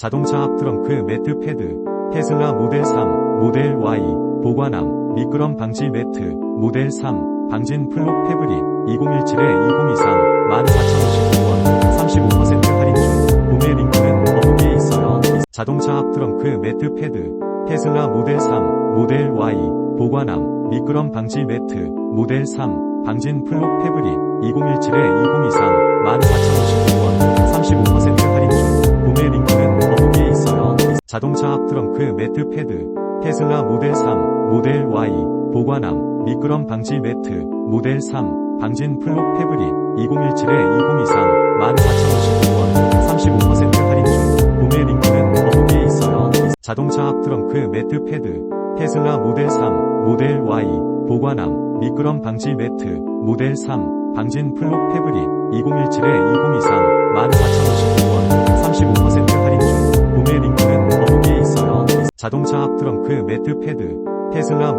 자동차 앞 트렁크 매트 패드, 테슬라 모델 3, 모델 Y, 보관함, 미끄럼 방지 매트, 모델 3, 방진 플록 패브릭, 2017-2023, 14,059원, 35% 할인 중, 구매 링크는 더보기에 있어요. 자동차 앞 트렁크 매트 패드, 테슬라 모델 3, 모델 Y, 보관함, 미끄럼 방지 매트, 모델 3, 방진 플록 패브릭, 2017-2023, 자동차 앞 트렁크 매트 패드, 테슬라 모델 3, 모델 Y, 보관함, 미끄럼 방지 매트, 모델 3, 방진 플록 패브릭, 2017-2023, 14,059원, 35% 할인 중, 구매 링크는 더보기에 있어요. 자동차 앞 트렁크 매트 패드, 테슬라 모델 3, 모델 Y, 보관함, 미끄럼 방지 매트, 모델 3, 방진 플록 패브릭, 2017-2023, 14,059원, 자동차 앞 트렁크 매트 패드, 테슬라 모델